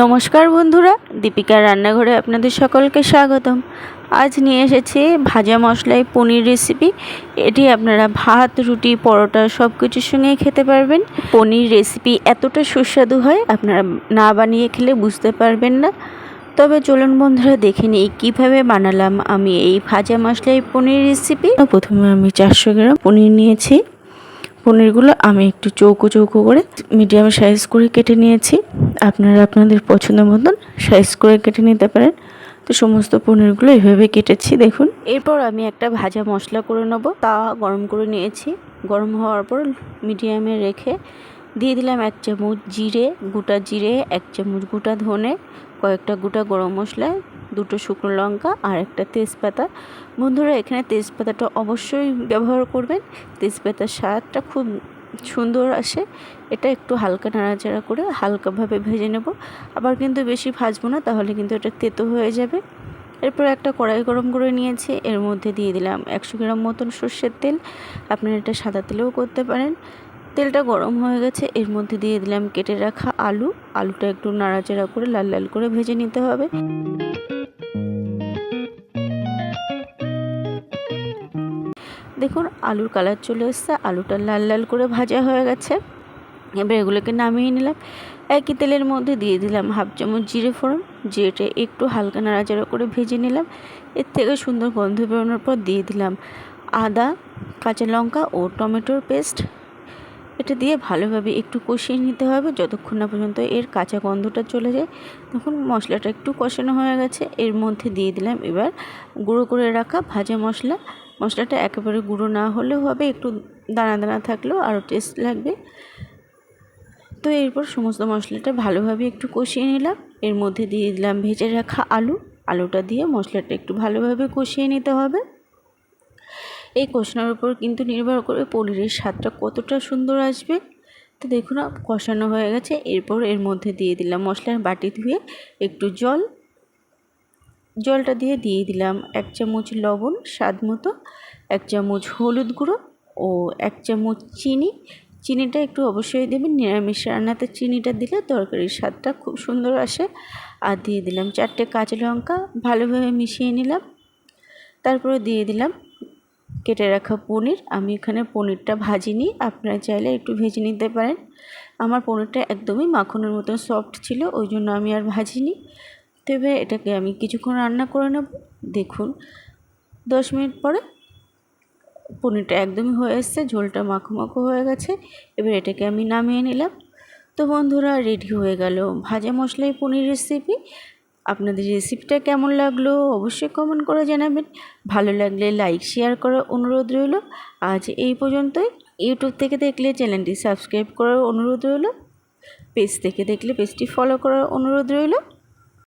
নমস্কার বন্ধুরা, দীপিকার রান্নাঘরে আপনাদের সকলকে স্বাগতম। আজ নিয়ে এসেছি ভাজা মশলায় পনির রেসিপি এটি আপনারা ভাত, রুটি, পরোটা সব কিছুর সঙ্গেই খেতে পারবেন। পনির রেসিপি এতটা সুস্বাদু হয়, আপনারা না বানিয়ে খেলে বুঝতে পারবেন না। তবে চলুন বন্ধুরা, দেখে নিই কীভাবে বানালাম আমি এই ভাজা মশলাই পনির রেসিপি প্রথমে আমি চারশো গ্রাম পনির নিয়েছি। পনিরগুলো আমি একটু চৌকো চৌকো করে মিডিয়াম সাইজ করে কেটে নিয়েছি। আপনারা আপনাদের পছন্দ মতন সাইজ করে কেটে নিতে পারেন। তো সমস্ত পনিরগুলো এভাবে কেটেছি, দেখুন। এরপর আমি একটা ভাজা মশলা করে নেব। তা গরম করে নিয়েছি। গরম হওয়ার পর মিডিয়ামে রেখে দিয়ে দিলাম এক চামচ জিরে, গোটা জিরে, এক চামচ গোটা ধনে, কয়েকটা গোটা গরম মশলা দুটো শুকনো লঙ্কা আর একটা তেজপাতা। বন্ধুরা, এখানে তেজপাতাটা অবশ্যই ব্যবহার করবেন। তেজপাতার স্বাদটা খুব সুন্দর আসে। এটা একটু হালকা নাড়াচাড়া করে হালকাভাবে ভেজে নেব। আবার কিন্তু বেশি ভাজবো না, তাহলে কিন্তু এটা তেতো হয়ে যাবে। এরপর একটা কড়াই গরম করে নিয়েছি। এর মধ্যে দিয়ে দিলাম একশো গ্রাম মতন সর্ষের তেল। আপনারা এটা সাদা তেলেও করতে পারেন। তেলটা গরম হয়ে গেছে। এর মধ্যে দিয়ে দিলাম কেটে রাখা আলু। আলুটা একটু নাড়াচাড়া করে লাল লাল করে ভেজে নিতে হবে। দেখুন, আলুর কালার চলে এসছে, আলুটা লাল লাল করে ভাজা হয়ে গেছে। এবার এগুলোকে নামিয়ে নিলাম। একই তেলের মধ্যে দিয়ে দিলাম হাফ চামচ জিরে ফোড়ন, জিরেটা একটু হালকা নাড়াচাড়া করে ভেজে নিলাম। এর থেকে সুন্দর গন্ধ বেরোনোর পর দিয়ে দিলাম আদা, কাঁচা লঙ্কা ও টমেটোর পেস্ট। এটা দিয়ে ভালোভাবে একটু কষিয়ে নিতে হবে যতক্ষণ না পর্যন্ত এর কাঁচা গন্ধটা চলে যায়। তখন মশলাটা একটু কষানো হয়ে গেছে। এর মধ্যে দিয়ে দিলাম এবার গুঁড়ো করে রাখা ভাজা মশলা। মশলাটা একেবারে গুঁড়ো না হলেও হবে, একটু দানা দানা থাকলেও আরও টেস্ট লাগবে। তো এরপর সমস্ত মশলাটা ভালোভাবে একটু কষিয়ে নিলাম। এর মধ্যে দিয়ে দিলাম ভেজে রাখা আলু। আলুটা দিয়ে মশলাটা একটু ভালোভাবে কষিয়ে নিতে হবে। এই কষানোর উপর কিন্তু নির্ভর করে পনিরের স্বাদটা কতটা সুন্দর আসবে। তো দেখুন, কষানো হয়ে গেছে। এরপর এর মধ্যে দিয়ে দিলাম মশলার বাটি ধুয়ে একটু জল। জলটা দিয়ে দিয়ে দিলাম এক চামচ লবণ, স্বাদ মতো, এক চামচ হলুদ গুঁড়ো ও এক চামচ চিনি। চিনিটা একটু অবশ্যই দেবেন, নিরামিষ রান্নাতে চিনিটা দিলে তরকারির স্বাদটা খুব সুন্দর আসে। আর দিয়ে দিলাম চারটে কাঁচা লঙ্কা, ভালোভাবে মিশিয়ে নিলাম। তারপরে দিয়ে দিলাম কেটে রাখা পনির। আমি এখানে পনিরটা ভাজিনি, আপনারা চাইলে একটু ভেজে নিতে পারেন। আমার পনিরটা একদমই মাখনের মতন সফট ছিল, ওই জন্য আমি আর ভাজিনি। তবে এটাকে আমি কিছুক্ষণ রান্না করে নেব। দেখুন, দশ মিনিট পরে পনিরটা একদমই হয়ে এসছে, ঝোলটা মাখো মাখো হয়ে গেছে। এবার এটাকে আমি নামিয়ে নিলাম। তো বন্ধুরা, রেডি হয়ে গেল ভাজা মশলাই পনির রেসিপি আপনাদের রেসিপিটা কেমন লাগল অবশ্যই কমেন্ট করে জানাবেন। ভালো লাগলে লাইক শেয়ার করার অনুরোধ রইল। আজ এই পর্যন্তই। ইউটিউব থেকে দেখলে চ্যানেলটি সাবস্ক্রাইব করার অনুরোধ রইল। পেজ থেকে দেখলে পেজটি ফলো করার অনুরোধ রইল।